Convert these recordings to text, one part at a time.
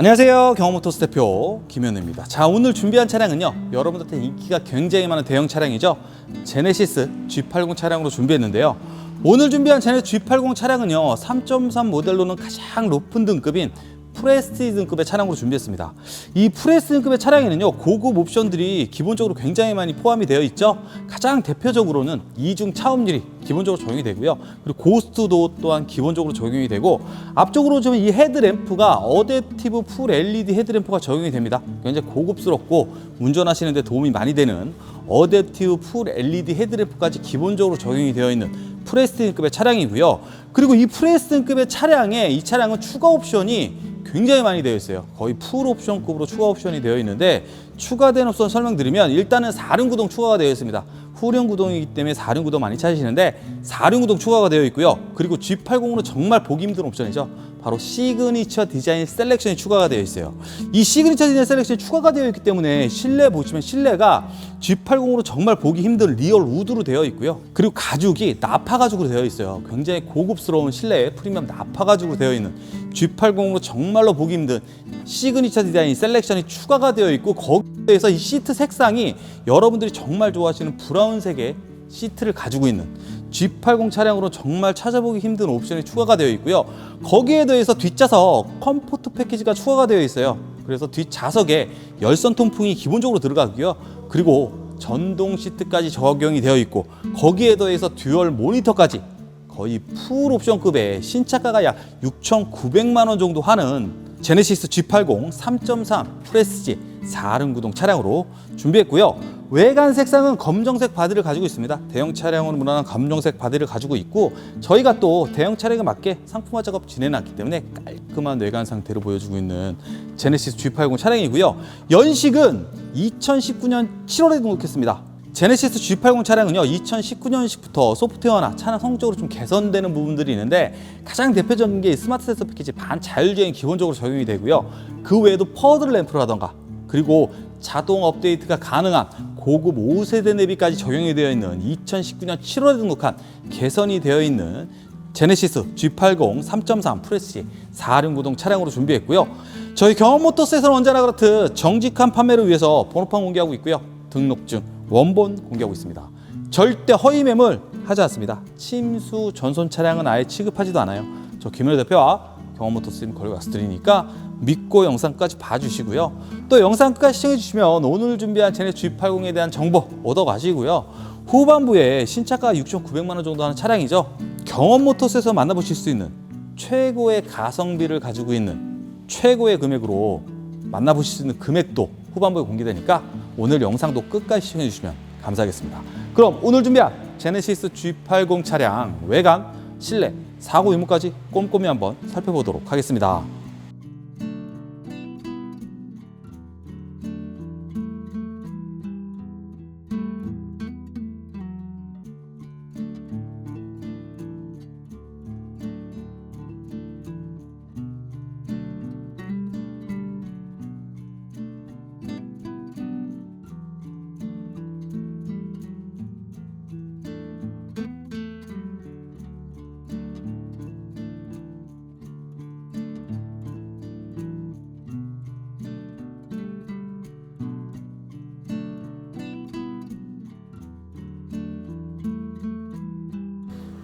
안녕하세요. 경험모터스 대표 김현우입니다. 자, 오늘 준비한 차량은요. 여러분들한테 인기가 굉장히 많은 대형 차량이죠. 제네시스 G80 차량으로 준비했는데요. 오늘 준비한 제네시스 G80 차량은요. 3.3 모델로는 가장 높은 등급인 프레스티지 등급의 차량으로 준비했습니다. 이 프레스티지 등급의 차량에는요. 고급 옵션들이 기본적으로 굉장히 많이 포함이 되어 있죠. 가장 대표적으로는 이중 차음률이 기본적으로 적용이 되고요. 그리고 고스트도 또한 기본적으로 적용이 되고 앞쪽으로 좀이 헤드램프가 어댑티브 풀 LED 헤드램프가 적용이 됩니다. 굉장히 고급스럽고 운전하시는 데 도움이 많이 되는 어댑티브 풀 LED 헤드램프까지 기본적으로 적용이 되어 있는 프레스티지급의 차량이고요. 그리고 이 프레스티지급의 차량에 이 차량은 추가 옵션이 굉장히 많이 되어 있어요. 거의 풀 옵션급으로 추가 옵션이 되어 있는데 추가된 옵션 설명드리면 일단은 4륜 구동 추가가 되어 있습니다. 후륜 구동이기 때문에 4륜 구동 많이 찾으시는데 4륜 구동 추가가 되어 있고요. 그리고 G80은 정말 보기 힘든 옵션이죠. 바로 시그니처 디자인 셀렉션이 추가가 되어 있어요. 이 시그니처 디자인 셀렉션이 추가가 되어 있기 때문에 실내 보시면 실내가 G80으로 정말 보기 힘든 리얼 우드로 되어 있고요. 그리고 가죽이 나파 가죽으로 되어 있어요. 굉장히 고급스러운 실내에 프리미엄 나파 가죽으로 되어 있는 G80으로 정말로 보기 힘든 시그니처 디자인 셀렉션이 추가가 되어 있고 거기에서 이 시트 색상이 여러분들이 정말 좋아하시는 브라운색의 시트를 가지고 있는 G80 차량으로 정말 찾아보기 힘든 옵션이 추가가 되어 있고요. 거기에 더해서 뒷좌석 컴포트 패키지가 추가가 되어 있어요. 그래서 뒷좌석에 열선 통풍이 기본적으로 들어가고요. 그리고 전동 시트까지 적용이 되어 있고 거기에 더해서 듀얼 모니터까지 거의 풀 옵션급의 신차가가 약 6,900만 원 정도 하는 제네시스 G80 3.3 프레스지 4륜 구동 차량으로 준비했고요. 외관 색상은 검정색 바디를 가지고 있습니다. 대형 차량으로 무난한 검정색 바디를 가지고 있고 저희가 또 대형 차량에 맞게 상품화 작업 진행해놨기 때문에 깔끔한 외관 상태를 보여주고 있는 제네시스 G80 차량이고요. 연식은 2019년 7월에 등록했습니다. 제네시스 G80 차량은요 2019년식부터 소프트웨어나 차량 성적으로 좀 개선되는 부분들이 있는데 가장 대표적인 게 스마트 센서 패키지 반 자율주행 기본적으로 적용이 되고요 그 외에도 퍼드 램프라던가 그리고 자동 업데이트가 가능한 고급 5세대 내비까지 적용이 되어 있는 2019년 7월에 등록한 개선이 되어 있는 제네시스 G80 3.3 프레시 4륜 구동 차량으로 준비했고요. 저희 경험모터스에서는 언제나 그렇듯 정직한 판매를 위해서 번호판 공개하고 있고요. 등록증, 원본 공개하고 있습니다. 절대 허위 매물 하지 않습니다. 침수 전손 차량은 아예 취급하지도 않아요. 저 김현우 대표와 경험모터스님 걸고 말씀드리니까 믿고 영상까지 봐주시고요. 또 영상 끝까지 시청해주시면 오늘 준비한 제네 G80에 대한 정보 얻어가시고요. 후반부에 신차가 6,900만 원 정도 하는 차량이죠. 경험 모터스에서 만나보실 수 있는 최고의 가성비를 가지고 있는 최고의 금액으로 만나보실 수 있는 금액도 후반부에 공개되니까 오늘 영상도 끝까지 시청해주시면 감사하겠습니다. 그럼 오늘 준비한 제네시스 G80 차량 외관, 실내, 사고 유무까지 꼼꼼히 한번 살펴보도록 하겠습니다.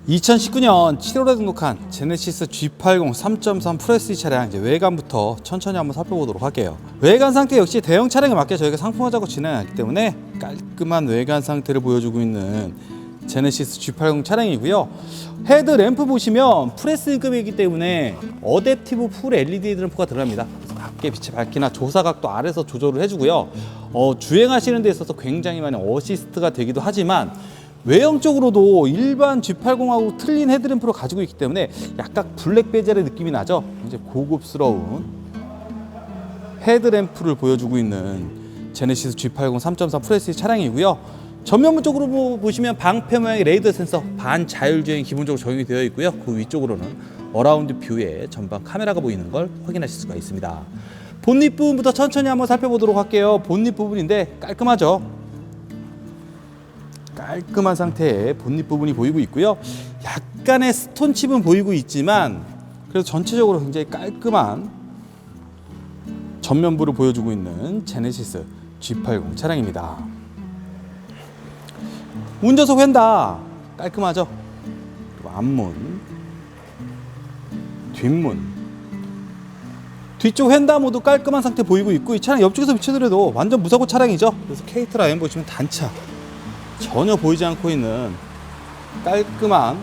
(2019년 7월에) 등록한 제네시스 G80 3.3 프레스티 차량 이제 외관부터 천천히 한번 살펴보도록 할게요. 외관 상태 역시 대형 차량에 맞게 저희가 상품화 작업 진행하기 때문에 깔끔한 외관 상태를 보여주고 있는 제네시스 G80 차량이고요. 헤드 램프 보시면 프레스급이기 때문에 어댑티브 풀 LED 램프가 들어갑니다. 밖에 빛의 밝기나 조사각도 아래서 조절을 해주고요. 어, 주행하시는 데 있어서 굉장히 많이 어시스트가 되기도 하지만 외형적으로도 일반 G80하고 틀린 헤드램프를 가지고 있기 때문에 약간 블랙 베젤의 느낌이 나죠. 이제 고급스러운 헤드램프를 보여주고 있는 제네시스 G80 3.3 프레시 차량이고요. 전면부 쪽으로 보- 보시면 방패 모양의 레이더 센서 반 자율주행 기본적으로 적용이 되어 있고요. 그 위쪽으로는 어라운드 뷰에 전방 카메라가 보이는 걸 확인하실 수가 있습니다. 본닛 부분부터 천천히 한번 살펴보도록 할게요. 본닛 부분인데 깔끔하죠. 깔끔한 상태의 본닛 부분이 보이고 있고요. 약간의 스톤칩은 보이고 있지만 그래도 전체적으로 굉장히 깔끔한 전면부를 보여주고 있는 제네시스 G80 차량입니다. 운전석 휀다 깔끔하죠? 앞문, 뒷문, 뒤쪽 휀다 모두 깔끔한 상태 보이고 있고 이 차량 옆쪽에서 비춰드려도 완전 무사고 차량이죠. 그래서 케이트 라인 보시면 단차 전혀 보이지 않고 있는 깔끔한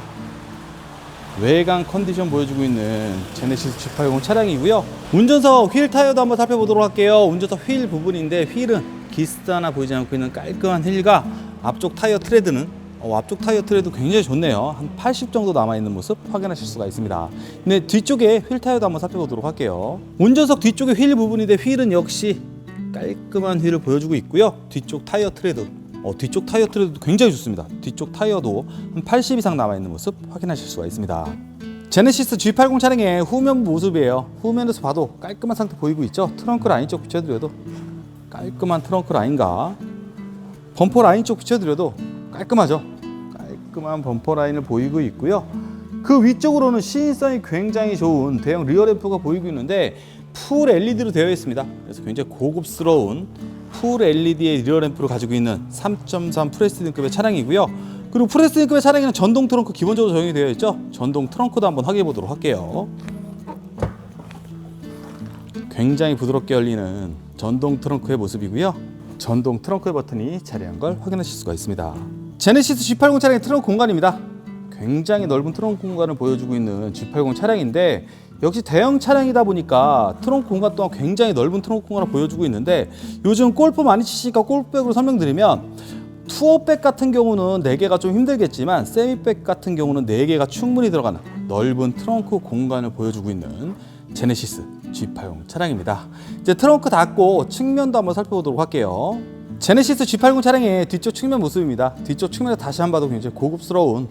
외관 컨디션 보여주고 있는 제네시스 G80 차량이고요. 운전석 휠 타이어도 한번 살펴보도록 할게요. 운전석 휠 부분인데 휠은 기스 하나 보이지 않고 있는 깔끔한 휠과 앞쪽 타이어 트레드는 어, 앞쪽 타이어 트레드 굉장히 좋네요. 한 80 정도 남아 있는 모습 확인하실 수가 있습니다. 근데 뒤쪽에 휠 타이어도 한번 살펴보도록 할게요. 운전석 뒤쪽에 휠 부분인데 휠은 역시 깔끔한 휠을 보여주고 있고요. 뒤쪽 타이어 트레드 어, 뒤쪽 타이어 트레드도 굉장히 좋습니다. 뒤쪽 타이어도 한 80 이상 남아 있는 모습 확인하실 수가 있습니다. 제네시스 G80 차량의 후면 모습이에요. 후면에서 봐도 깔끔한 상태 보이고 있죠. 트렁크 라인 쪽 비춰드려도 깔끔한 트렁크 라인과 범퍼 라인 쪽 비춰드려도 깔끔하죠. 깔끔한 범퍼 라인을 보이고 있고요. 그 위쪽으로는 시인성이 굉장히 좋은 대형 리어 램프가 보이고 있는데 풀 LED로 되어 있습니다. 그래서 굉장히 고급스러운 풀 LED의 리어 램프를 가지고 있는 3.3 프레스티드급의 차량이고요. 그리고 프레스티드급의 차량에는 전동 트렁크 기본적으로 적용이 되어 있죠. 전동 트렁크도 한번 확인해 보도록 할게요. 굉장히 부드럽게 열리는 전동 트렁크의 모습이고요. 전동 트렁크의 버튼이 자리한 걸 확인하실 수가 있습니다. 제네시스 G80 차량의 트렁크 공간입니다. 굉장히 넓은 트렁크 공간을 보여주고 있는 G80 차량인데 역시 대형 차량이다 보니까 트렁크 공간 또한 굉장히 넓은 트렁크 공간을 보여주고 있는데 요즘 골프 많이 치시니까 골프백으로 설명드리면 투어백 같은 경우는 4개가 좀 힘들겠지만 세미백 같은 경우는 4개가 충분히 들어가는 넓은 트렁크 공간을 보여주고 있는 제네시스 G80 차량입니다. 이제 트렁크 닫고 측면도 한번 살펴보도록 할게요. 제네시스 G80 차량의 뒤쪽 측면 모습입니다. 뒤쪽 측면에 다시 한 번 봐도 굉장히 고급스러운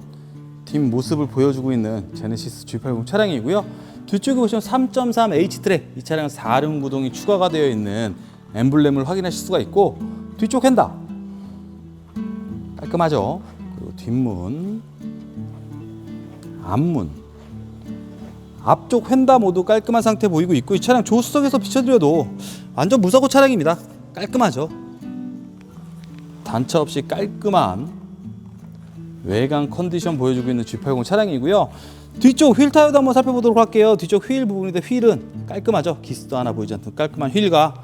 뒷 모습을 보여주고 있는 제네시스 G80 차량이고요. 뒤쪽에 보시면 3.3 H-트랙 이 차량은 4륜 구동이 추가가 되어 있는 엠블렘을 확인하실 수가 있고 뒤쪽 핸다 깔끔하죠. 그리고 뒷문, 앞문, 앞쪽 휀다 모두 깔끔한 상태 보이고 있고 이 차량 조수석에서 비춰드려도 완전 무사고 차량입니다. 깔끔하죠. 단차 없이 깔끔한 외관 컨디션 보여주고 있는 G80 차량이고요. 뒤쪽 휠 타이어도 한번 살펴보도록 할게요. 뒤쪽 휠 부분인데 휠은 깔끔하죠. 기스도 하나 보이지 않는 깔끔한 휠과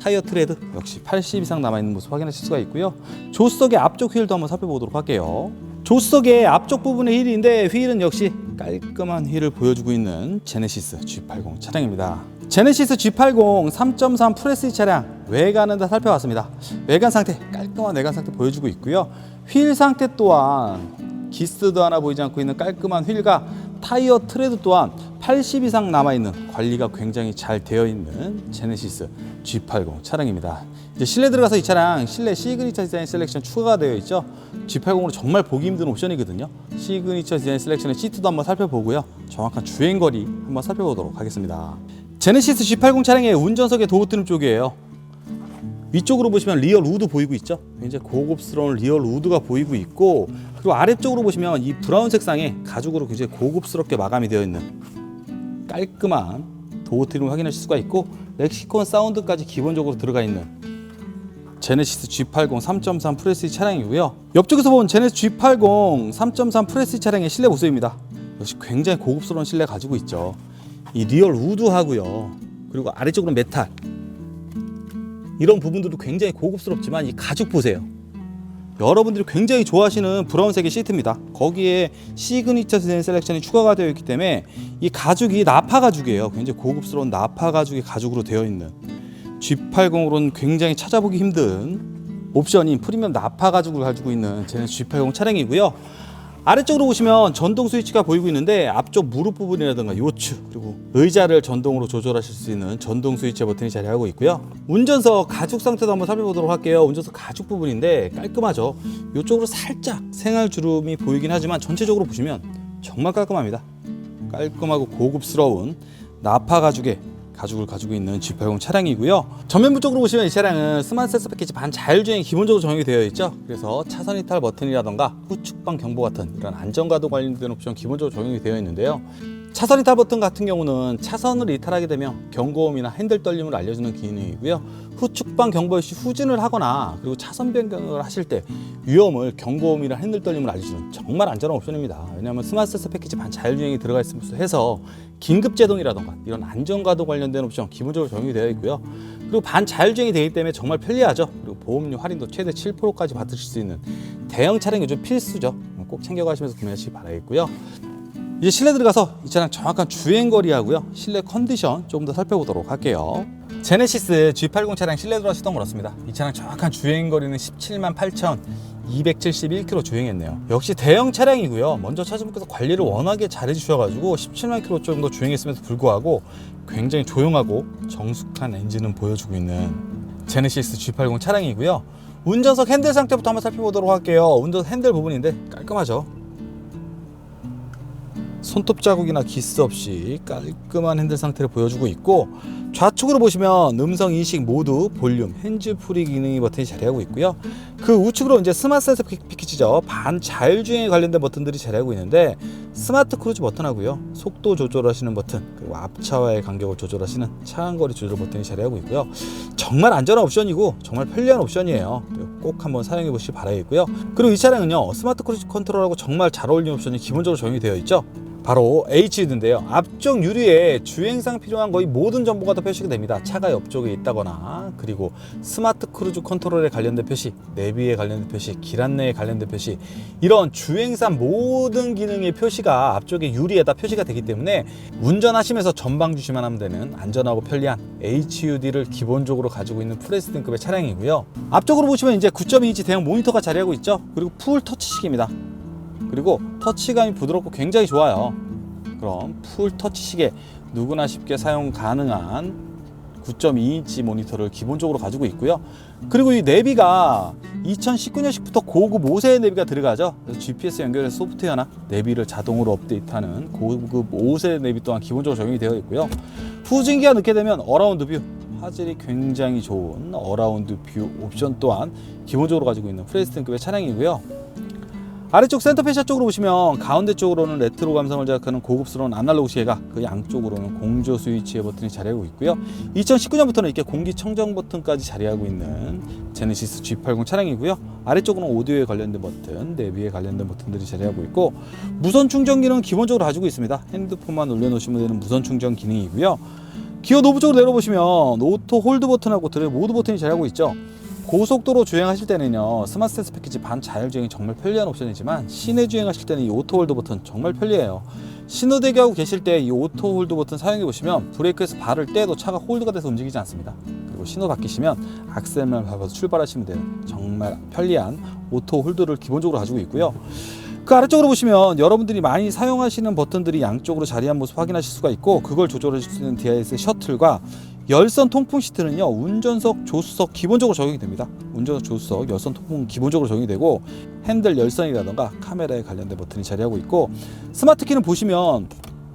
타이어 트레드 역시 80 이상 남아있는 모습 확인하실 수가 있고요. 조수석의 앞쪽 휠도 한번 살펴보도록 할게요. 조수석의 앞쪽 부분의 휠인데 휠은 역시 깔끔한 휠을 보여주고 있는 제네시스 G80 차량입니다. 제네시스 G80 3.3 프레스 차량 외관은 다 살펴봤습니다. 외관 상태 깔끔한 외관 상태 보여주고 있고요. 휠 상태 또한 기스도 하나 보이지 않고 있는 깔끔한 휠과 타이어 트레드 또한 80 이상 남아있는 관리가 굉장히 잘 되어 있는 제네시스 G80 차량입니다. 이제 실내 들어가서 이 차량 실내 시그니처 디자인 셀렉션 추가가 되어 있죠. G80으로 정말 보기 힘든 옵션이거든요. 시그니처 디자인 셀렉션의 시트도 한번 살펴보고요. 정확한 주행 거리 한번 살펴보도록 하겠습니다. 제네시스 G80 차량의 운전석의 도어 트림 쪽이에요. 위쪽으로 보시면 리얼 우드 보이고 있죠. 굉장히 고급스러운 리얼 우드가 보이고 있고 그리고 아래쪽으로 보시면 이 브라운 색상의 가죽으로 굉장히 고급스럽게 마감이 되어 있는 깔끔한 도어 트림을 확인하실 수가 있고 렉시콘 사운드까지 기본적으로 들어가 있는 제네시스 G80 3.3 프레스 차량이고요. 옆쪽에서 본 제네시스 G80 3.3 프레스 차량의 실내 모습입니다. 역시 굉장히 고급스러운 실내 가지고 있죠. 이 리얼 우드하고요. 그리고 아래쪽으로 메탈 이런 부분들도 굉장히 고급스럽지만 이 가죽 보세요. 여러분들이 굉장히 좋아하시는 브라운색의 시트입니다. 거기에 시그니처 디자인 셀렉션이 추가가 되어 있기 때문에 이 가죽이 나파 가죽이에요. 굉장히 고급스러운 나파 가죽의 가죽으로 되어 있는 G80으로는 굉장히 찾아보기 힘든 옵션인 프리미엄 나파 가죽을 가지고 있는 제네 G80 차량이고요. 아래쪽으로 보시면 전동 스위치가 보이고 있는데 앞쪽 무릎 부분이라든가 요추 그리고 의자를 전동으로 조절하실 수 있는 전동 스위치 버튼이 자리하고 있고요. 운전석 가죽 상태도 한번 살펴보도록 할게요. 운전석 가죽 부분인데 깔끔하죠. 이쪽으로 살짝 생활 주름이 보이긴 하지만 전체적으로 보시면 정말 깔끔합니다. 깔끔하고 고급스러운 나파 가죽의 가죽을 가지고 있는 G80 차량이고요. 전면부 쪽으로 보시면 이 차량은 스마트 센서 패키지 반 자율주행이 기본적으로 정형이 되어 있죠. 그래서 차선 이탈 버튼이라던가 후측방 경보 같은 이런 안전과도 관련된 옵션 기본적으로 적용이 되어 있는데요. 차선 이탈 버튼 같은 경우는 차선을 이탈하게 되면 경고음이나 핸들 떨림을 알려주는 기능이고요. 후측방 경보 시 후진을 하거나 그리고 차선 변경을 하실 때 위험을 경고음이나 핸들 떨림을 알려주는 정말 안전한 옵션입니다. 왜냐하면 스마트 센서 패키지 반 자율주행이 들어가 있으면서 해서 긴급 제동이라던가 이런 안전과도 관련된 옵션 기본적으로 적용이 되어 있고요. 그리고 반 자율주행이 되기 때문에 정말 편리하죠. 그리고 보험료 할인도 최대 7%까지 받으실 수 있는 대형 차량 요즘 필수죠. 꼭 챙겨가시면서 구매하시기 바라겠고요. 이제 실내 들어가서 이 차량 정확한 주행 거리하고요. 실내 컨디션 조금 더 살펴보도록 할게요. 제네시스 G80 차량 실내 들어가 시동 걸었습니다. 이 차량 정확한 주행 거리는 17만 8,271km 주행했네요. 역시 대형 차량이고요. 먼저 차주분께서 관리를 워낙에 잘 해 주셔가지고 17만 km 정도 주행했음에도 불구하고 굉장히 조용하고 정숙한 엔진은 보여주고 있는 제네시스 G80 차량이고요. 운전석 핸들 상태부터 한번 살펴보도록 할게요. 운전석 핸들 부분인데 깔끔하죠 손톱 자국이나 기스 없이 깔끔한 핸들 상태를 보여주고 있고 좌측으로 보시면 음성 인식 모두 볼륨 핸즈 프리 기능이 버튼이 자리하고 있고요. 그 우측으로 이제 스마트 센서 패- 패키지죠. 반 자율주행에 관련된 버튼들이 자리하고 있는데 스마트 크루즈 버튼하고요. 속도 조절하시는 버튼 그리고 앞차와의 간격을 조절하시는 차간거리 조절 버튼이 자리하고 있고요. 정말 안전한 옵션이고 정말 편리한 옵션이에요. 꼭 한번 사용해 보시기 바라겠고요. 그리고 이 차량은요 스마트 크루즈 컨트롤하고 정말 잘 어울리는 옵션이 기본적으로 적용이 되어 있죠 바로 HUD인데요. 앞쪽 유리에 주행상 필요한 거의 모든 정보가 다 표시가 됩니다. 차가 옆쪽에 있다거나 그리고 스마트 크루즈 컨트롤에 관련된 표시, 내비에 관련된 표시, 길 안내에 관련된 표시 이런 주행상 모든 기능의 표시가 앞쪽에 유리에 다 표시가 되기 때문에 운전하시면서 전방 주시만 하면 되는 안전하고 편리한 HUD를 기본적으로 가지고 있는 프레스 등급의 차량이고요. 앞쪽으로 보시면 이제 9.2인치 대형 모니터가 자리하고 있죠. 그리고 풀 터치식입니다. 그리고 터치감이 부드럽고 굉장히 좋아요. 그럼 풀 터치 시계 누구나 쉽게 사용 가능한 9.2인치 모니터를 기본적으로 가지고 있고요. 그리고 이 내비가 2019년식부터 고급 5세 내비가 들어가죠. 그래서 GPS 연결해서 소프트웨어나 내비를 자동으로 업데이트하는 고급 5세 내비 또한 기본적으로 적용이 되어 있고요. 후진기가 넣게 되면 어라운드 뷰 화질이 굉장히 좋은 어라운드 뷰 옵션 또한 기본적으로 가지고 있는 프레스 등급의 차량이고요. 아래쪽 센터 페시아 쪽으로 보시면 가운데 쪽으로는 레트로 감성을 자극하는 고급스러운 아날로그 시계가 그 양쪽으로는 공조 스위치의 버튼이 자리하고 있고요. 2019년부터는 이렇게 공기청정 버튼까지 자리하고 있는 제네시스 G80 차량이고요. 아래쪽으로는 오디오에 관련된 버튼, 내비에 관련된 버튼들이 자리하고 있고 무선 충전기는 기본적으로 가지고 있습니다. 핸드폰만 올려놓으시면 되는 무선 충전 기능이고요. 기어 노브 쪽으로 내려보시면 오토 홀드 버튼하고 드래 모드 버튼이 자리하고 있죠. 고속도로 주행하실 때는요 스마트 센스 패키지 반 자율주행이 정말 편리한 옵션이지만 시내 주행하실 때는 이 오토 홀드 버튼 정말 편리해요. 신호 대기하고 계실 때 이 오토 홀드 버튼 사용해 보시면 브레이크에서 발을 떼도 차가 홀드가 돼서 움직이지 않습니다. 그리고 신호 바뀌시면 악셀만 밟아서 출발하시면 되는 정말 편리한 오토 홀드를 기본적으로 가지고 있고요. 그 아래쪽으로 보시면 여러분들이 많이 사용하시는 버튼들이 양쪽으로 자리한 모습 확인하실 수가 있고 그걸 조절하실 수 있는 DIS 셔틀과 열선 통풍 시트는요 운전석 조수석 기본적으로 적용이 됩니다. 운전석 조수석 열선 통풍 기본적으로 적용이 되고 핸들 열선이라던가 카메라에 관련된 버튼이 자리하고 있고 스마트 키는 보시면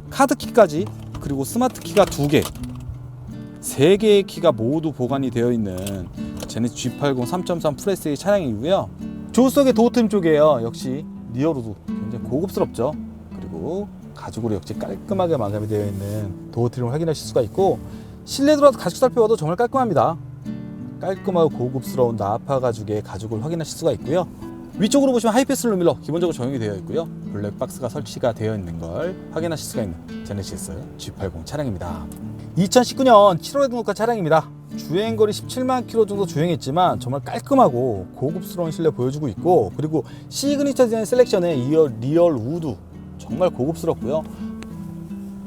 카드 키까지 그리고 스마트 키가 두개 세 개의 키가 모두 보관이 되어 있는 제네시 G80 3.3 프레스의 차량이고요. 조수석의 도어트림 쪽이에요. 역시 리어로도 굉장히 고급스럽죠? 그리고 가죽으로 역시 깔끔하게 마감이 되어 있는 도어트림을 확인하실 수가 있고 실내 들어가서 가죽 살펴봐도 정말 깔끔합니다. 깔끔하고 고급스러운 나파 가죽의 가죽을 확인하실 수가 있고요. 위쪽으로 보시면 하이패스 룸밀러 기본적으로 적용이 되어 있고요. 블랙 박스가 설치가 되어 있는 걸 확인하실 수가 있는 제네시스 G80 차량입니다. 2019년 7월에 등록한 차량입니다. 주행거리 17만 킬로 정도 주행했지만 정말 깔끔하고 고급스러운 실내 보여주고 있고 그리고 시그니처 디자인 셀렉션의 리얼, 리얼 우드 정말 고급스럽고요.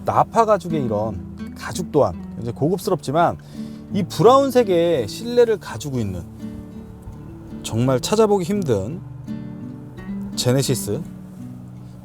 나파 가죽의 이런 가죽 또한 굉장히 고급스럽지만 이 브라운색의 실내를 가지고 있는 정말 찾아보기 힘든 제네시스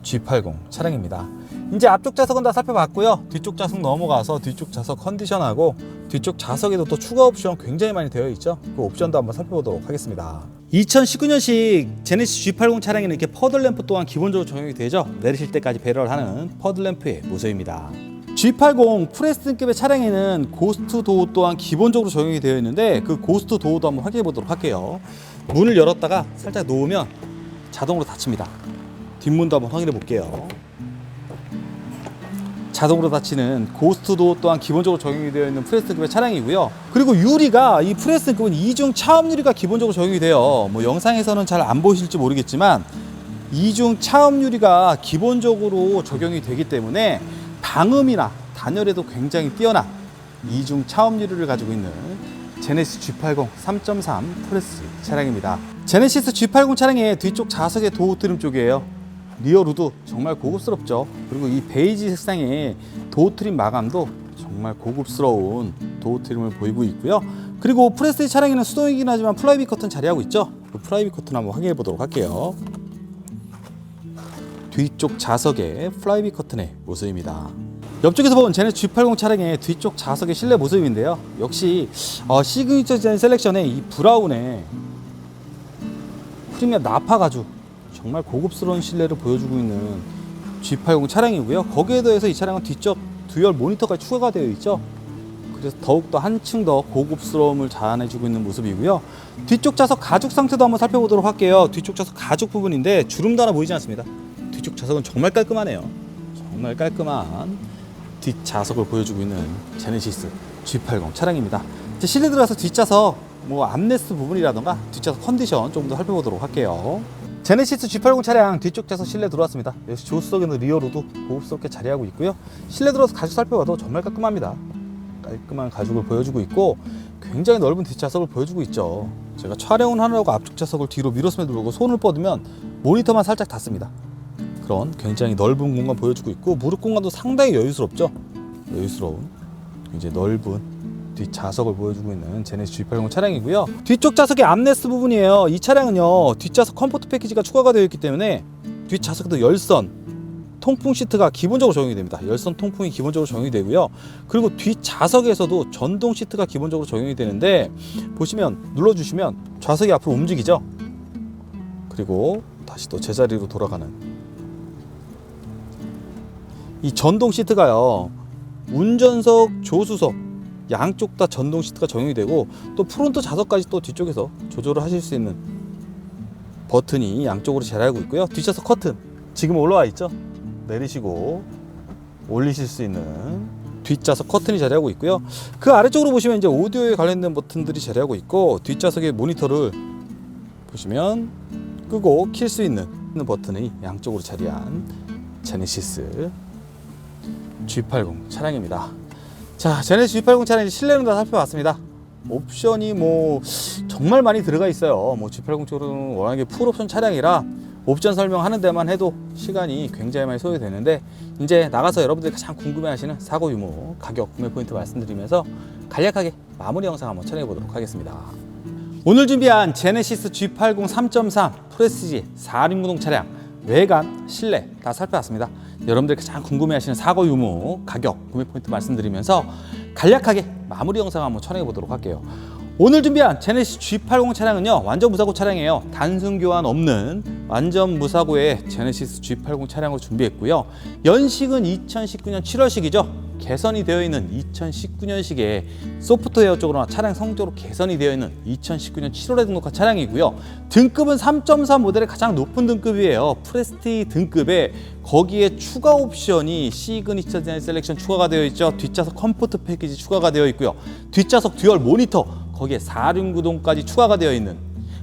G80 차량입니다. 이제 앞쪽 좌석은 다 살펴봤고요. 뒤쪽 좌석 넘어가서 뒤쪽 좌석 컨디션하고 뒤쪽 좌석에도 또 추가 옵션 굉장히 많이 되어 있죠. 그 옵션도 한번 살펴보도록 하겠습니다. 2019년식 제네시스 G80 차량에는 이렇게 퍼들 램프 또한 기본적으로 적용이 되죠. 내리실 때까지 배려를 하는 퍼들 램프의 모습입니다. G80 프레스 등급의 차량에는 고스트 도어 또한 기본적으로 적용이 되어 있는데 그 고스트 도어도 한번 확인해 보도록 할게요. 문을 열었다가 살짝 놓으면 자동으로 닫힙니다. 뒷문도 한번 확인해 볼게요. 자동으로 닫히는 고스트도 또한 기본적으로 적용이 되어 있는 프레스급의 차량이고요. 그리고 유리가 이 프레스급은 이중 차음 유리가 기본적으로 적용이 돼요. 뭐 영상에서는 잘 안 보실지 모르겠지만 이중 차음 유리가 기본적으로 적용이 되기 때문에 방음이나 단열에도 굉장히 뛰어난 이중 차음 유리를 가지고 있는 제네시스 G80 3.3 프레스 차량입니다. 제네시스 G80 차량의 뒤쪽 좌석의 도어 트림 쪽이에요. 리어 루드 정말 고급스럽죠. 그리고 이 베이지 색상의 도어 트림 마감도 정말 고급스러운 도어 트림을 보이고 있고요. 그리고 프레스 차량에는 수동이긴 하지만 플라이빗 커튼 자리하고 있죠. 그 플라이빗 커튼 한번 확인해 보도록 할게요. 뒤쪽 좌석의 플라이빗 커튼의 모습입니다. 옆쪽에서 본 제네 G80 차량의 뒤쪽 좌석의 실내 모습인데요. 역시 어, 시그니처 디자인 셀렉션의 이 브라운의 프리미엄 나파 가죽 정말 고급스러운 실내를 보여주고 있는 G80 차량이고요. 거기에 더해서 이 차량은 뒤쪽 듀얼 모니터가 추가가 되어 있죠. 그래서 더욱더 한층 더 고급스러움을 자아내주고 있는 모습이고요. 뒤쪽 좌석 가죽 상태도 한번 살펴보도록 할게요. 뒤쪽 좌석 가죽 부분인데 주름도 하나 보이지 않습니다. 뒤쪽 좌석은 정말 깔끔하네요. 정말 깔끔한 뒷좌석을 보여주고 있는 제네시스 G80 차량입니다. 이제 실내 들어가서 뒷좌석 뭐 암레스트 부분이라던가 뒷좌석 컨디션 좀 더 살펴보도록 할게요. 제네시스 G80 차량 뒤쪽 좌석 실내 들어왔습니다. 역시 조수석에는 리어로도 고급스럽게 자리하고 있고요. 실내 들어서 가죽 살펴봐도 정말 깔끔합니다. 깔끔한 가죽을 보여주고 있고 굉장히 넓은 뒷좌석을 보여주고 있죠. 제가 촬영을 하느라고 앞쪽 좌석을 뒤로 밀었음에도 불구하고 손을 뻗으면 모니터만 살짝 닿습니다. 그런 굉장히 넓은 공간 보여주고 있고 무릎 공간도 상당히 여유스럽죠. 여유스러운 굉장히 넓은 뒷좌석을 보여주고 있는 제네시스 G80 차량이고요. 뒤쪽 좌석의 암레스트 부분이에요. 이 차량은요 뒷좌석 컴포트 패키지가 추가가 되어 있기 때문에 뒷좌석에도 열선 통풍 시트가 기본적으로 적용이 됩니다. 열선 통풍이 기본적으로 적용이 되고요. 그리고 뒷좌석에서도 전동 시트가 기본적으로 적용이 되는데 보시면 눌러주시면 좌석이 앞으로 움직이죠. 그리고 다시 또 제자리로 돌아가는 이 전동 시트가요 운전석 조수석 양쪽 다 전동 시트가 적용이 되고 또 프론트 좌석까지 또 뒤쪽에서 조절을 하실 수 있는 버튼이 양쪽으로 자리하고 있고요. 뒷좌석 커튼 지금 올라와 있죠? 내리시고 올리실 수 있는 뒷좌석 커튼이 자리하고 있고요. 그 아래쪽으로 보시면 이제 오디오에 관련된 버튼들이 자리하고 있고 뒷좌석의 모니터를 보시면 끄고 킬 수 있는 버튼이 양쪽으로 자리한 제네시스 G80 차량입니다. 자, 제네시스 G80 차량 실내는 다 살펴봤습니다. 옵션이 뭐 정말 많이 들어가 있어요. 뭐 G80 쪽은 워낙에 풀옵션 차량이라 옵션 설명하는 데만 해도 시간이 굉장히 많이 소요되는데 이제 나가서 여러분들이 가장 궁금해하시는 사고 유무, 가격, 구매 포인트 말씀드리면서 간략하게 마무리 영상 한번 촬영해 보도록 하겠습니다. 오늘 준비한 제네시스 G80 3.3 프레스지 4륜 구동 차량 외관, 실내 다 살펴봤습니다. 여러분들이 가장 궁금해하시는 사고 유무, 가격, 구매 포인트 말씀드리면서 간략하게 마무리 영상 한번 촬영해 보도록 할게요. 오늘 준비한 제네시스 G80 차량은요 완전 무사고 차량이에요. 단순 교환 없는 완전 무사고의 제네시스 G80 차량으로 준비했고요. 연식은 2019년 7월식이죠 개선이 되어 있는 2019년식의 소프트웨어 쪽으로나 차량 성적으로 개선이 되어 있는 2019년 7월에 등록한 차량이고요. 등급은 3.3 모델의 가장 높은 등급이에요. 프레스티 등급에 거기에 추가 옵션이 시그니처 디자인 셀렉션 추가가 되어 있죠. 뒷좌석 컴포트 패키지 추가가 되어 있고요. 뒷좌석 듀얼 모니터 거기에 4륜 구동까지 추가가 되어 있는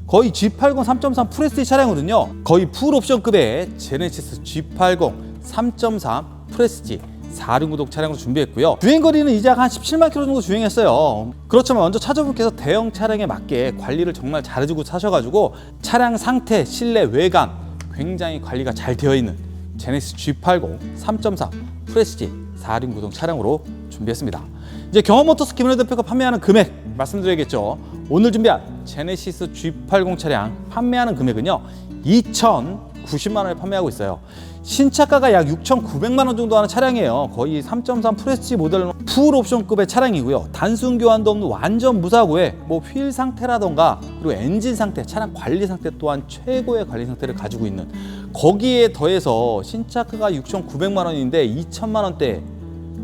거의 G80 3.3 프레스티 차량으로는요 거의 풀 옵션급의 제네시스 G80 3.3 프레스티 4륜구동 차량으로 준비했고요 주행 거리는 이제 한 17만 킬로 정도 주행했어요 그렇지만 먼저 차주분께서 대형 차량에 맞게 관리를 정말 잘해주고 사셔가지고 차량 상태, 실내, 외관 굉장히 관리가 잘 되어 있는 제네시스 G80 3.3 프레스티 4륜 구동 차량으로 준비했습니다 이제 경험모터스 김은혜 대표가 판매하는 금액 말씀드려야겠죠. 오늘 준비한 제네시스 G80 차량 판매하는 금액은요. 2,090만 원에 판매하고 있어요. 신차가가 약 6,900만 원 정도 하는 차량이에요. 거의 3.3 프레스티 모델 풀 옵션급의 차량이고요. 단순 교환도 없는 완전 무사고에 뭐 휠 상태라던가 그리고 엔진 상태, 차량 관리 상태 또한 최고의 관리 상태를 가지고 있는 거기에 더해서 신차가가 6,900만 원인데 2천만 원대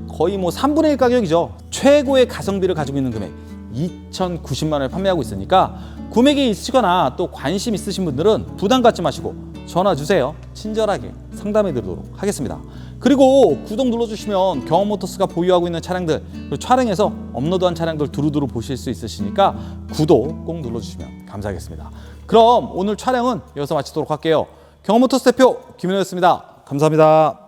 거의 뭐 3분의 1 가격이죠. 최고의 가성비를 가지고 있는 금액 2,090만 원에 판매하고 있으니까 구매기 있으시거나 또 관심 있으신 분들은 부담 갖지 마시고 전화 주세요. 친절하게 상담해 드리도록 하겠습니다. 그리고 구독 눌러주시면 경험모터스가 보유하고 있는 차량들 그리고 촬영해서 업로드한 차량들 두루두루 보실 수 있으시니까 구독 꼭 눌러주시면 감사하겠습니다. 그럼 오늘 촬영은 여기서 마치도록 할게요. 경험모터스 대표 김현우였습니다. 감사합니다.